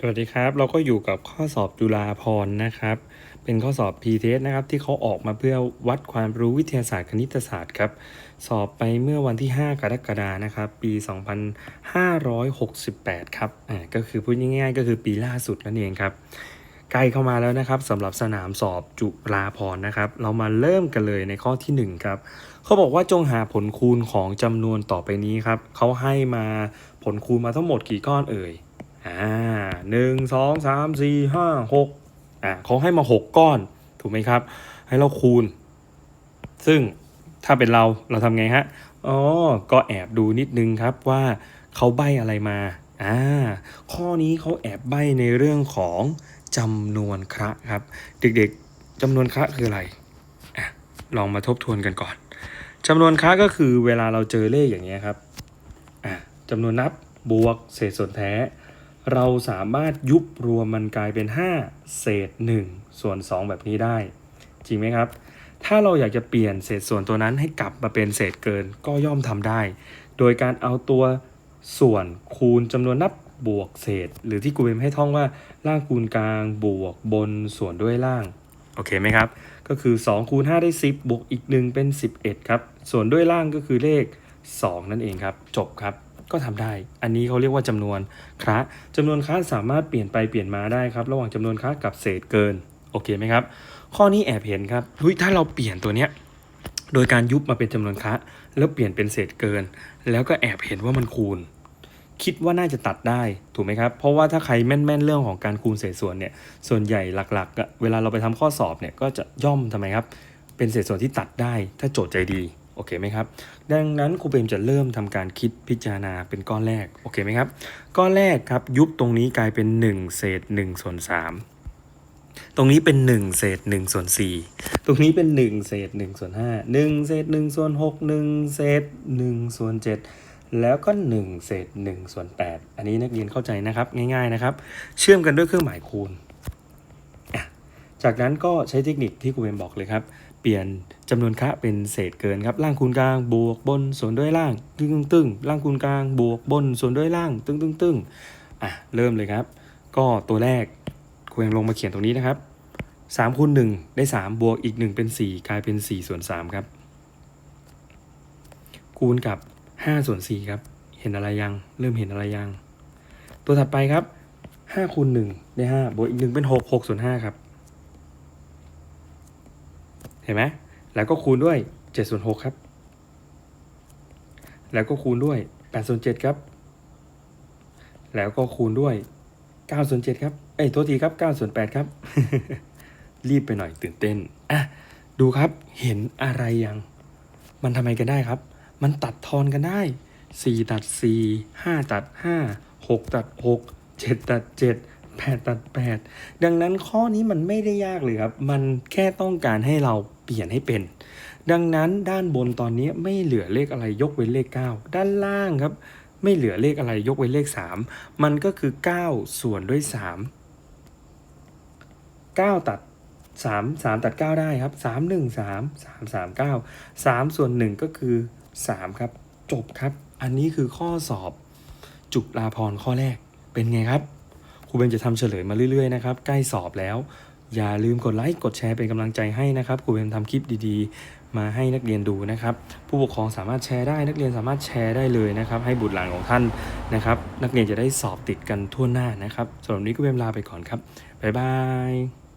สวัสดีครับ เราก็อยู่กับข้อสอบจุฬาภรนะครับ เป็นข้อสอบ p t e s นะครับ ที่เขาออกมาเพื่อวัดความรู้วิทยาศาสตร์คณิตศาสตร์ครับ สอบไปเมื่อวันที่ 5 กรกฎานะครับ ปี 2568 ครับอ่าก็คือพูดง่ายๆ ก็คือปีล่าสุดนั่นเองครับ ใกล้เข้ามาแล้วนะครับสำหรับสนามสอบจุฬาภรนะครับ เรามาเริ่มกันเลยในข้อที่ 1 ครับเขาบอกว่าจงหาผลคูณของจำนวนต่อไปนี้ครับเขาให้มาผลคูณมาทั้งหมดกี่ก้อนเอ่ย อ่าหนึ่งสองสามสี่ห้าหกอ่าเขาให้มาหกก้อน ถูกไหมครับ ให้เราคูณ ซึ่งถ้าเป็นเราเราทำไงฮะอ๋อก็แอบดูนิดนึงครับว่าเขาใบอะไรมาอ่าข้อนี้เขาแอบใบในเรื่องของจำนวนคระครับ เด็กๆจำนวนคระคืออะไรอะลองมาทบทวนกันก่อนจำนวนคระก็คือเวลาเราเจอเลขอย่างเงี้ยครับอะจำนวนนับบวกเศษส่วนแท้ เราสามารถยุบรวมมันกลายเป็น 5 เศษ 1 ส่วน 2 แบบนี้ได้ จริงไหมครับ ถ้าเราอยากจะเปลี่ยนเศษส่วนตัวนั้นให้กลับมาเป็นเศษเกินก็ย่อมทำได้ โดยการเอาตัวส่วนคูณจำนวนนับบวกเศษ หรือที่กูเบมให้ท่องว่าล่างคูณกลางบวกบนส่วนด้วยล่างโอเคไหมครับ ก็คือ2คูณ5ได้ 10 บวกอีก 1 เป็น 11 ครับ ส่วนด้วยล่างก็คือเลข 2 นั่นเองครับ จบครับ ก็ทำได้ อันนี้เขาเรียกว่าจำนวนคะจำนวนคะสามารถเปลี่ยนไปเปลี่ยนมาได้ครับ ระหว่างจำนวนคะกับเศษเกิน โอเคไหมครับ ข้อนี้แอบเห็นครับเฮ้ยถ้าเราเปลี่ยนตัวเนี้ยโดยการยุบมาเป็นจำนวนคะแล้วเปลี่ยนเป็นเศษเกิน แล้วก็แอบเห็นว่ามันคูณ คิดว่าน่าจะตัดได้ถูกไหมครับ เพราะว่าถ้าใครแม่นๆเรื่องของการคูณเศษส่วนเนี่ย ส่วนใหญ่หลักๆ เวลาเราไปทำข้อสอบเนี่ยก็จะย่อมทำไมครับ เป็นเศษส่วนที่ตัดได้ ถ้าโจทย์ใจดี โอเคไหมครับ ดังนั้นครูเปรมจะเริ่มทำการคิดพิจารณาเป็นก้อนแรก โอเคไหมครับ ก้อนแรกครับ ยุบตรงนี้กลายเป็น 1 เศษ1ส่วน3ตรงนี้เป็น 1 เศษ1ส่วน4ตรงนี้เป็น 1 เศษ1ส่วน5 1 เศษ1ส่วน6 1 เศษ1ส่วน7 แล้วก็ 1 เศษ1ส่วน8อันนี้นักเรียนเข้าใจนะครับ ง่ายๆนะครับ เชื่อมกันด้วยเครื่องหมายคูณ จากนั้นก็ใช้เทคนิคที่ครูเบมบอกเลยครับ เปลี่ยน จำนวนคะเป็นเศษเกินครับล่างคูณกลางบวกบนส่วนด้วยล่าง ตึ้งตึ้งตึ้งล่างคูณกลางบวกบนส่วนด้วยล่าง ตึ้งตึ้งตึ้งอะเริ่มเลยครับ ก็ตัวแรกควรลงมาเขียนตรงนี้นะครับ3คูณ1ได้ 3 บวกอีก 1 เป็น 4 กลายเป็น 4 ส่วน 3 ครับ คูณกับ 5 ส่วน 4 ครับ เห็นอะไรยัง เริ่มเห็นอะไรยัง ตัวถัดไปครับ5คูณ1ได้ 5 บวกอีก 1 เป็น 6 6 ส่วน 5 ครับ เห็นไหม แล้วก็คูณด้วย7ส่วน6ครับ แล้วก็คูณด้วย8ส่วน7ครับ แล้วก็คูณด้วย9ส่วน7ครับ เอ้ยโทษทีครับ9ส่วน8ครับ รีบไปหน่อยตื่นเต้น อะ ดูครับ เห็นอะไรยัง มันทำไมกันได้ครับ มันตัดทอนกันได้ 4 ตัด 4 5 ตัด 5 6 ตัด 6 7 ตัด 7 8ตัด8ดังนั้นข้อนี้มันไม่ได้ยากเลยครับ มันแค่ต้องการให้เราเปลี่ยนให้เป็น ดังนั้นด้านบนตอนนี้ไม่เหลือเลขอะไรยกเว้นเลข 9 ด้านล่างครับ ไม่เหลือเลขอะไรยกเว้นเลข 3 มันก็คือ 9 ส่วนด้วย 3 9 ตัด 3 3 ตัด 9 ได้ครับ 3 1 3 3 3 9 3 ส่วน 1 ก็คือ 3 ครับ จบครับ อันนี้คือข้อสอบจุฬาภรข้อแรกเป็นไงครับ ครูเบนจะทำเฉลยมาเรื่อยๆนะครับใกล้สอบแล้ว อย่าลืมกดไลค์กดแชร์เป็นกำลังใจให้นะครับครูเบนทำคลิปดีๆ มาให้นักเรียนดูนะครับ ผู้ปกครองสามารถแชร์ได้นักเรียนสามารถแชร์ได้เลยนะครับ ให้บุตรหลานของท่านนะครับ นักเรียนจะได้สอบติดกันทั่วหน้านะครับสำหรับนนี้ครูเบนลาไปก่อนครับบ๊ายบาย